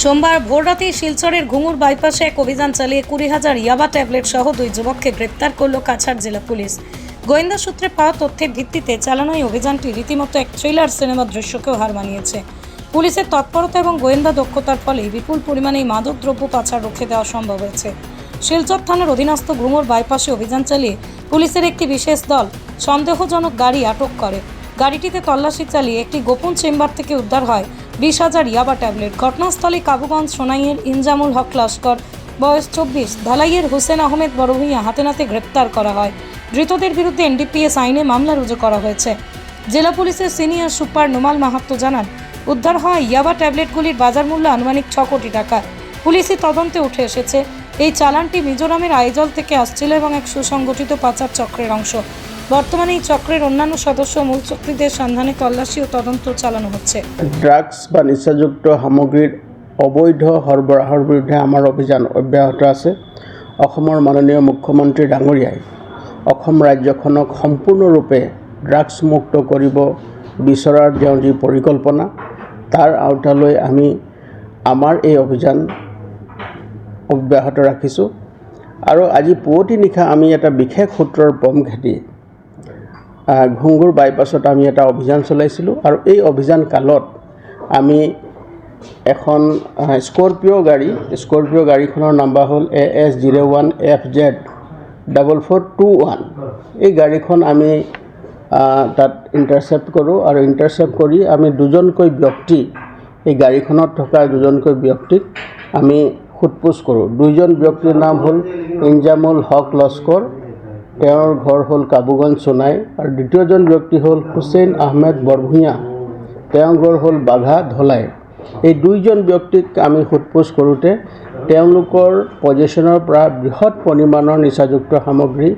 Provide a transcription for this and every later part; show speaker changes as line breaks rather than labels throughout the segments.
সোমবার ভোররাতে শিলচরের ঘুঙুর বাইপাসে এক অভিযান চালিয়ে কুড়ি হাজার ইয়াবা ট্যাবলেট সহ দুই যুবককে গ্রেপ্তার করল কাছাড় জেলা পুলিশ। গোয়েন্দা সূত্রে পাওয়া তথ্যের ভিত্তিতে চালানো এই অভিযানটি রীতিমতো এক থ্রিলার সিনেমার দৃশ্যকেও হার মানিয়েছে। পুলিশের তৎপরতা এবং গোয়েন্দা দক্ষতার ফলে বিপুল পরিমাণে এই মাদকদ্রব্য পাচার রুখে দেওয়া সম্ভব হয়েছে। শিলচর থানার অধীনস্থ ঘুঙুর বাইপাসে অভিযান চালিয়ে পুলিশের একটি বিশেষ দল সন্দেহজনক গাড়ি আটক করে। গাড়িটিতে তল্লাশি চালিয়ে একটি গোপন চেম্বার থেকে উদ্ধার হয় বিশ হাজার ইয়াবা ট্যাবলেট। ঘটনাস্থলে কাবুগঞ্জ সোনাইয়ের ইনজামুল হক লস্কর, বয়স চব্বিশ। ধালাইয়ের হোসেন আহমেদ বড়ভূঁইয়া হাতে নাতে গ্রেপ্তার করা হয়। ধৃতদের বিরুদ্ধে এনডিপিএস আইনে মামলা রুজু করা হয়েছে। জেলা পুলিশের সিনিয়র সুপার নোমাল মাহাত্ম জানান, উদ্ধার হওয়া ইয়াবা ট্যাবলেটগুলির বাজার মূল্য আনুমানিক ছ কোটি টাকা। পুলিশি তদন্তে উঠে এসেছে, এই চালানটি মিজোরামের আইজল থেকে আসছিল এবং এক সুসংগঠিত পাচার চক্রের অংশ। বর্তমানে এই চক্রের অন্যান্য সদস্য মূল চক্রীদের সন্ধানে তল্লাশি ও তদন্ত চালানো হচ্ছে।
ড্ৰাগছ বা নিচাযুক্ত সামগ্ৰীৰ অবৈধ সৰবৰাহৰ বিৰুদ্ধে আমাৰ অভিযান অব্যাহত আছে। অসমৰ মাননীয় মুখ্যমন্ত্ৰী ডাঙৰীয়াই অসম ৰাজ্যখনক সম্পূৰ্ণৰূপে ড্ৰাগছ মুক্ত কৰিব বিচৰাৰ তেওঁৰ যি পৰিকল্পনা তাৰ আওতালৈ আমি আমাৰ এই অভিযান অব্যাহত ৰাখিছোঁ। আৰু আজি পুৱতি নিশা আমি এটা বিশেষ সূত্ৰৰ পম আহ, ঘুংগুৰ বাইপাছত আমি এটা অভিযান চলাইছিলোঁ আৰু এই অভিযান কালত আমি এখন স্কৰপিঅ' গাড়ী, স্কৰপিঅ' গাড়ীখনৰ নাম্বাৰ হ'ল A S zero' one F Z double four two one. এই গাড়ীখন আমি তাত ইণ্টাৰচেপ্ট কৰোঁ আৰু ইণ্টাৰচেপ্ট কৰি আমি দুজনকৈ ব্যক্তি, এই গাড়ীখনত থকা দুজনকৈ ব্যক্তিক আমি সোধপোছ কৰোঁ। দুইজন ব্যক্তিৰ নাম হ'ল ইনজামুল হক লস্কৰ তেওঁৰ ঘৰ হ'ল কাবুগঞ্জ সোণাই আৰু দ্বিতীয়জন ব্যক্তি হ'ল হুছেইন আহমেদ বৰভূঞা। তেওঁৰ ঘৰ হ'ল বাঘা ধলাই। এই দুইজন ব্যক্তিক আমি সোধপোছ কৰোঁতে তেওঁলোকৰ পজিশ্যনৰ পৰা বৃহৎ পৰিমাণৰ নিচাযুক্ত সামগ্ৰী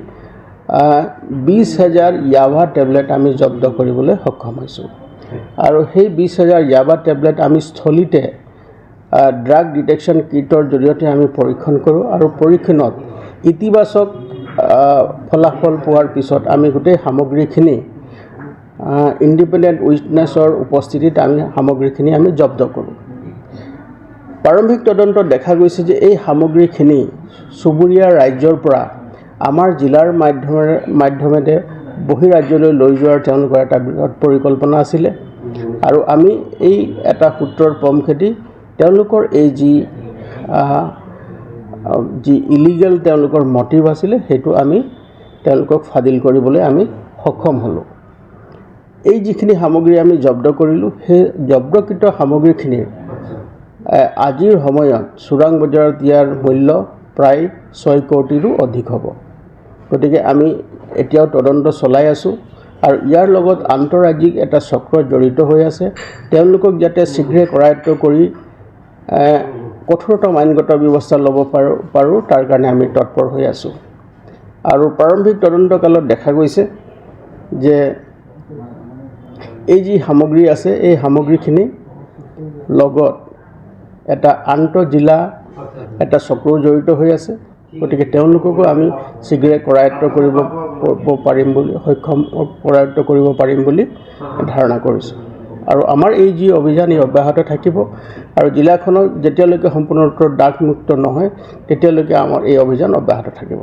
বিছ হাজাৰ য়াভা টেবলেট আমি জব্দ কৰিবলৈ সক্ষম হৈছোঁ। আৰু সেই বিছ হাজাৰ য়াভা টেবলেট আমি স্থলীতে ড্ৰাগ ডিটেকশ্যন কিটৰ জৰিয়তে আমি পৰীক্ষণ কৰোঁ আৰু পৰীক্ষণত ইতিবাচক ফলাফল পোৱাৰ পিছত আমি গোটেই সামগ্ৰীখিনি ইণ্ডিপেণ্ডেণ্ট উইটনেছৰ উপস্থিতিত আমি সামগ্ৰীখিনি আমি জব্দ কৰোঁ। প্ৰাৰম্ভিক তদন্তত দেখা গৈছে যে এই সামগ্ৰীখিনি চুবুৰীয়া ৰাজ্যৰ পৰা আমাৰ জিলাৰ মাধ্যমেৰে মাধ্যমেৰে বহিৰাজ্যলৈ লৈ যোৱাৰ তেওঁলোকৰ এটা বৃহৎ পৰিকল্পনা আছিলে। আৰু আমি এই এটা সূত্ৰৰ পম খেতি তেওঁলোকৰ এই যি যি ইলিগেল তেওঁলোকৰ মটিভ আছিলে, সেইটো আমি তেওঁলোকক ফাদিল কৰিবলৈ আমি সক্ষম হ'লোঁ। এই যিখিনি সামগ্ৰী আমি জব্দ কৰিলোঁ, সেই জব্দকৃত সামগ্ৰীখিনিৰ আজিৰ সময়ত চোৰাং বজাৰত ইয়াৰ মূল্য প্ৰায় ছয় কোটিৰো অধিক হ'ব। গতিকে আমি এতিয়াও তদন্ত চলাই আছোঁ আৰু ইয়াৰ লগত আন্তঃৰাজ্যিক এটা চক্ৰ জড়িত হৈ আছে। তেওঁলোকক যাতে শীঘ্ৰে কৰায়ত্ব কৰি কঠোৰতম আইনগত ব্যৱস্থা ল'ব পাৰোঁ পাৰোঁ, তাৰ কাৰণে আমি তৎপৰ হৈ আছোঁ। আৰু প্ৰাৰম্ভিক তদন্তকালত দেখা গৈছে যে এই যি সামগ্ৰী আছে, এই সামগ্ৰীখিনি লগত এটা আন্তঃজিলা, এটা চক্ৰও জড়িত হৈ আছে। গতিকে তেওঁলোককো আমি শীঘ্ৰে কৰায়ত্ব কৰিব পাৰিম বুলি, সক্ষম কৰায়ত্ব কৰিব পাৰিম বুলি ধাৰণা কৰিছোঁ। আৰু আমাৰ এই যি অভিযান, ই অব্যাহত থাকিব। আৰু জিলাখনক যেতিয়ালৈকে সম্পূৰ্ণৰূপে ড্ৰাগমুক্ত নহয়, তেতিয়ালৈকে আমাৰ এই অভিযান অব্যাহত থাকিব।